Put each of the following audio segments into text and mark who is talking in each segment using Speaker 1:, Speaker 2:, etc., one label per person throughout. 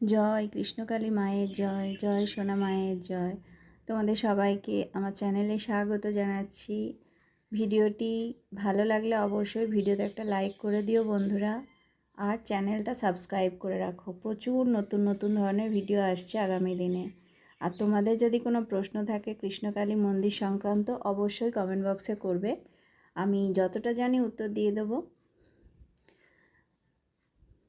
Speaker 1: জয় কৃষ্ণকালী মায়ের জয় জয় সোনা মায়ের জয়। তোমাদের সবাইকে আমার চ্যানেলে স্বাগত জানাচ্ছি। ভিডিওটি ভালো লাগলে অবশ্যই ভিডিওতে একটা লাইক করে দিও বন্ধুরা। আর চ্যানেলটা সাবস্ক্রাইব করে রাখো। প্রচুর নতুন নতুন ধরনের ভিডিও আসছে আগামী দিনে। আর তোমাদের যদি কোনো প্রশ্ন থাকে কৃষ্ণকালী মন্দির সংক্রান্ত, অবশ্যই কমেন্ট বক্সে করবে। আমি যতটা জানি উত্তর দিয়ে দেবো।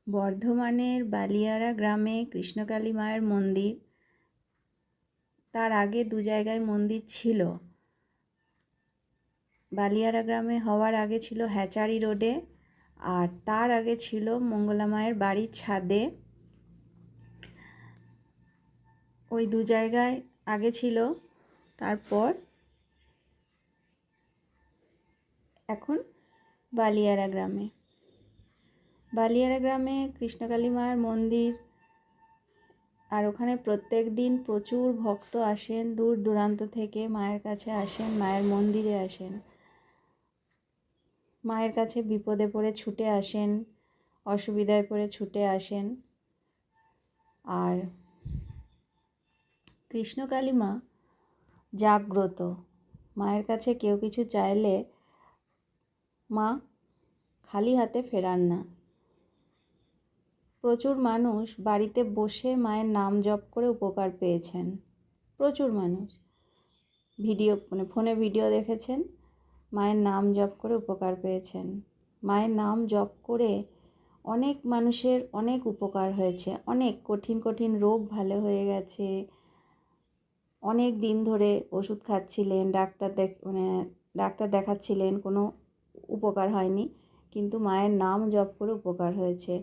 Speaker 1: বর্ধমানের বালিয়ারা গ্রামে কৃষ্ণকালী মায়ের মন্দির। তার আগে দু জায়গায় মন্দির ছিল। বালিয়ারা গ্রামে হওয়ার আগে ছিল হ্যাচারি রোডে আর তার আগে ছিল মঙ্গলা মায়ের বাড়ির ছাদে। ওই দু জায়গায় আগে ছিল। তারপর এখন বালিয়ারা গ্রামে। বালিয়ারা গ্রামে কৃষ্ণকালী মায়ের মন্দির। আর ওখানে প্রত্যেক দিন প্রচুর ভক্ত আসেন, দূর দূরান্ত থেকে মায়ের কাছে আসেন, মায়ের মন্দিরে আসেন। মায়ের কাছে বিপদে পড়ে ছুটে আসেন, অসুবিধায় পড়ে ছুটে আসেন। আর কৃষ্ণকালী মা জাগ্রত। মায়ের কাছে কেউ কিছু চাইলে মা খালি হাতে ফেরান না। প্রচুর মানুষ বাড়িতে বসে মায়ের নাম জপ করে উপকার পেয়েছেন। প্রচুর মানুষ। ভিডিও মানে ফোনে ভিডিও দেখেছেন, মায়ের নাম জপ করে উপকার পেয়েছেন। মায়ের নাম জপ করে অনেক মানুষের অনেক উপকার হয়েছে, অনেক কঠিন কঠিন রোগ ভালো হয়ে গেছে। অনেক দিন ধরে ওষুধ খাচ্ছিলেন, ডাক্তার দেখ মানে ডাক্তার দেখাচ্ছিলেন, কোনো উপকার হয়নি, কিন্তু মায়ের নাম জপ করে উপকার হয়েছে।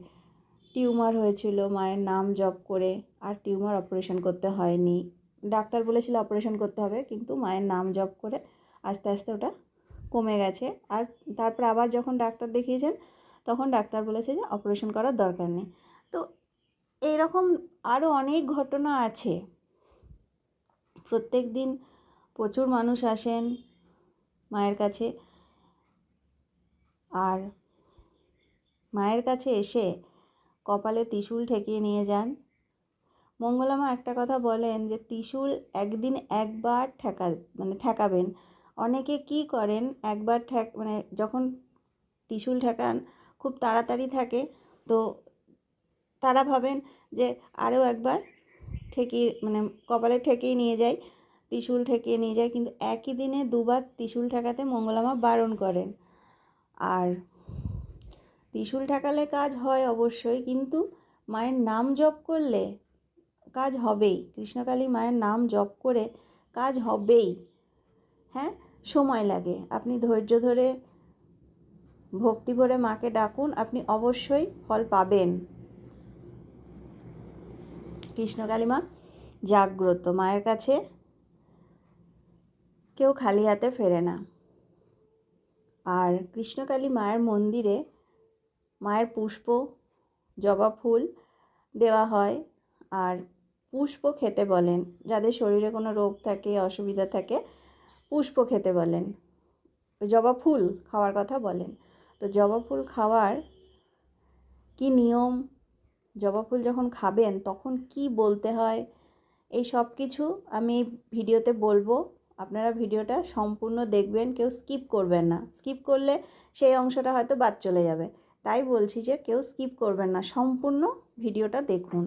Speaker 1: টিউমার হয়েছিল, মায়ের নাম জপ করে আর টিউমার অপারেশন করতে হয়নি। ডাক্তার বলেছিল অপারেশন করতে হবে, কিন্তু মায়ের নাম জপ করে আস্তে আস্তে ওটা কমে গেছে। আর তারপর আবার যখন ডাক্তার দেখিয়েছেন, তখন ডাক্তার বলেছে যে অপারেশন করার দরকার নেই। তো এইরকম আরও অনেক ঘটনা আছে। প্রত্যেক দিন প্রচুর মানুষ আসেন মায়ের কাছে। আর মায়ের কাছে এসে কপালে ত্রিশূল ঠেকিয়ে নিয়ে যান। মঙ্গলামা একটা কথা বলেন যে, ত্রিশূল একদিন একবার ঠেকা মানে ঠেকাবেন। অনেকে কি করেন, একবার ঠেক মানে যখন ত্রিশূল ঠেকান, খুব তাড়াতাড়ি থাকে, তো তারা ভাবেন যে, আরও একবার ঠেকিয়ে মানে কপালে ঠেকিয়ে নিয়ে যায়, ত্রিশূল ঠেকিয়ে নিয়ে যায়, কিন্তু একই দিনে দুবার ত্রিশূল ঠেকাতে মঙ্গলামা বারণ করেন। আর ত্রিশূল ঠেকালে কাজ হয় অবশ্যই, কিন্তু মায়ের নাম জপ করলে কাজ হবেই। কৃষ্ণকালী মায়ের নাম জপ করে কাজ হবেই। হ্যাঁ? সময় লাগে। আপনি ধৈর্য ধরে ভক্তি ভরে মাকে ডাকুন, আপনি অবশ্যই ফল পাবেন। কৃষ্ণকালী মা, জাগ্রত। মায়ের কাছে কেউ খালি হাতে ফেরে না। আর কৃষ্ণকালী মায়ের মন্দিরে মায়ের পুষ্প, জবা ফুল দেওয়া হয়। আর পুষ্প খেতে বলেন, যাদের শরীরে কোনো রোগ থাকে, অসুবিধা থাকে, পুষ্প খেতে বলেন। জবা ফুল খাওয়ার কথা বলেন। তো জবা ফুল খাওয়ার কি নিয়ম? জবা ফুল যখন খাবেন, তখন কি বলতে হয়? এই সব কিছু আমি ভিডিওতে বলব। আপনারা ভিডিওটা সম্পূর্ণ দেখবেন, কেউ স্কিপ করবেন না। স্কিপ করলে সেই অংশটা হয়তো বাদ চলে যাবে। তাই বলছি যে কেউ স্কিপ করবেন না, সম্পূর্ণ ভিডিওটা দেখুন।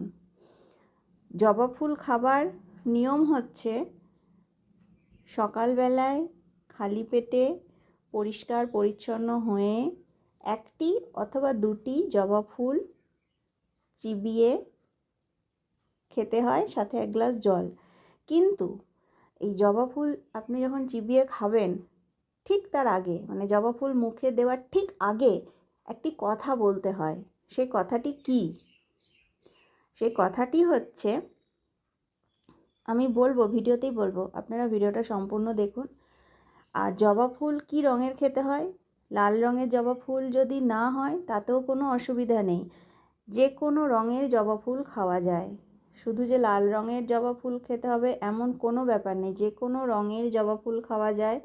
Speaker 1: জবা ফুল খাবার নিয়ম হচ্ছে সকালবেলায় খালি পেটে পরিষ্কার পরিচ্ছন্ন হয়ে একটি অথবা দুটি জবা ফুল চিবিয়ে খেতে হয়, সাথে এক গ্লাস জল। কিন্তু এই জবা ফুল আপনি যখন চিবিয়ে খাবেন, ঠিক তার আগে মানে জবা ফুল মুখে দেওয়ার ঠিক আগে একটি কথা বলতে হয়। সেই কথাটি কি? সেই কথাটি হচ্ছে, আমি বলব, ভিডিওতেই বলব, আপনারা ভিডিওটা সম্পূর্ণ দেখুন। আর জবা ফুল কি রঙের খেতে হয়? লাল রঙের জবা ফুল যদি না হয়, তাতেও কোনো অসুবিধা নেই। যে কোনো রঙের জবা ফুল খাওয়া যায়। শুধু যে লাল রঙের জবা ফুল খেতে হবে, এমন কোনো ব্যাপার নেই। যে কোনো রঙের জবা ফুল খাওয়া যায়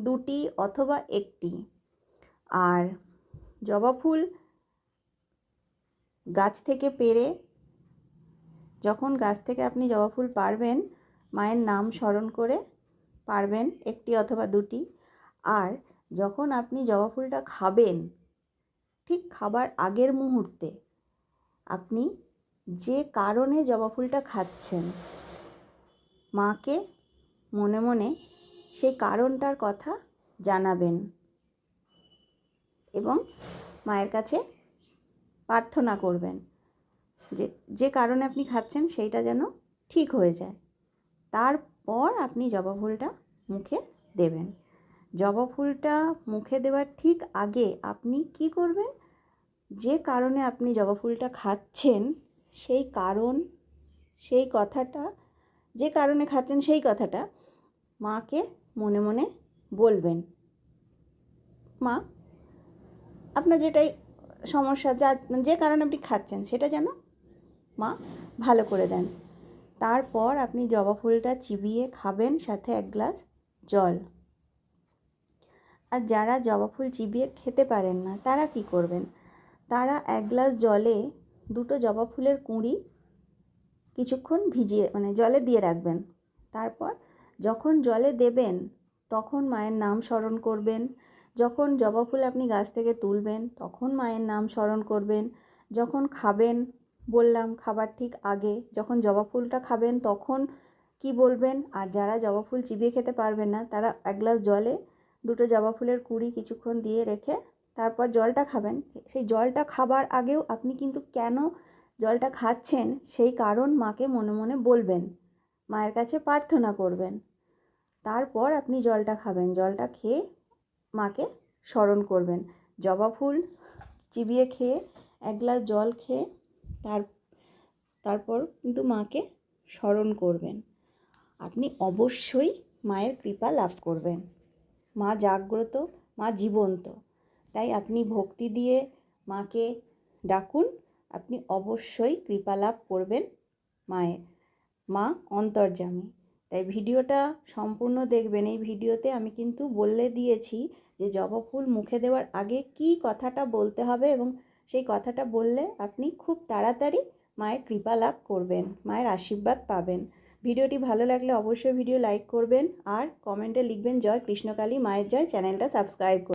Speaker 1: দুটি অথবা একটি। আর জবা ফুল গাছ থেকে পেরে যখন গাছ থেকে আপনি জবা ফুল পারবেন, মায়ের নাম স্মরণ করে পারবেন একটি অথবা দুটি। আর যখন আপনি জবা ফুলটা খাবেন, ঠিক খাবার আগের মুহূর্তে আপনি যে কারণে জবা ফুলটা খাচ্ছেন, মাকে মনে মনে সেই কারণটার কথা জানাবেন। এবং মায়ের কাছে প্রার্থনা করবেন যে যে কারণে আপনি খাচ্ছেন সেইটা যেন ঠিক হয়ে যায়। তারপর আপনি জবা ফুলটা মুখে দেবেন। জবা ফুলটা মুখে দেওয়ার ঠিক আগে আপনি কি করবেন? যে কারণে আপনি জবা ফুলটা খাচ্ছেন, সেই কারণ, সেই কথাটা, যে কারণে খাচ্ছেন সেই কথাটা মাকে মনে মনে বলবেন। মা আপনার যেটাই সমস্যা, যা, যে কারণে আপনি খাচ্ছেন, সেটা যেন মা ভালো করে দেন। তারপর আপনি জবা ফুলটা চিবিয়ে খাবেন সাথে এক গ্লাস জল। আর যারা জবা ফুল চিবিয়ে খেতে পারেন না, তারা কি করবেন? তারা এক গ্লাস জলে দুটো জবা ফুলের কুঁড়ি কিছুক্ষণ ভিজিয়ে মানে জলে দিয়ে রাখবেন। তারপর যখন জলে দেবেন, তখন মায়ের নাম স্মরণ করবেন যখন জবা ফুল আপনি গাছ থেকে তুলবেন, তখন মায়ের নাম স্মরণ করবেন। যখন খাবেন, বললাম খাবার ঠিক আগে, যখন জবা ফুলটা খাবেন, তখন কি বলবেন? আর যারা জবা ফুল চিবিয়ে খেতে পারবেন না, তারা এক গ্লাস জলে দুটো জবা ফুলের কুড়ি কিছুক্ষণ দিয়ে রেখে তারপর জলটা খাবেন। সেই জলটা খাবার আগেও আপনি কিন্তু কেন জলটা খাচ্ছেন, সেই কারণ মাকে মনে মনে বলবেন। মায়ের কাছে প্রার্থনা করবেন। তারপর আপনি জলটা খাবেন। জলটা খেয়ে মাকে স্মরণ করবেন। জবা ফুল চিবিয়ে খেয়ে, এক গ্লাস জল খেয়ে তার, তারপর কিন্তু মাকে স্মরণ করবেন। আপনি অবশ্যই মায়ের কৃপা লাভ করবেন। মা জাগ্রত, মা জীবন্ত। তাই আপনি ভক্তি দিয়ে মাকে ডাকুন, আপনি অবশ্যই কৃপা লাভ করবেন মায়ের, মা অন্তর্যামী। তাই ভিডিওটা সম্পূর্ণ দেখবেন। এই ভিডিওতে আমি কিন্তু বলে দিয়েছি যে জবা ফুল মুখে দেওয়ার আগে কি কথাটা বলতে হবে এবং সেই কথাটা বললে আপনি খুব তাড়াতাড়ি মায়ের কৃপা লাভ করবেন, মায়ের আশীর্বাদ পাবেন। ভিডিওটি ভালো লাগলে অবশ্যই ভিডিও লাইক করবেন আর কমেন্টে লিখবেন, জয় কৃষ্ণকালী, মায়ের জয়। চ্যানেলটা সাবস্ক্রাইব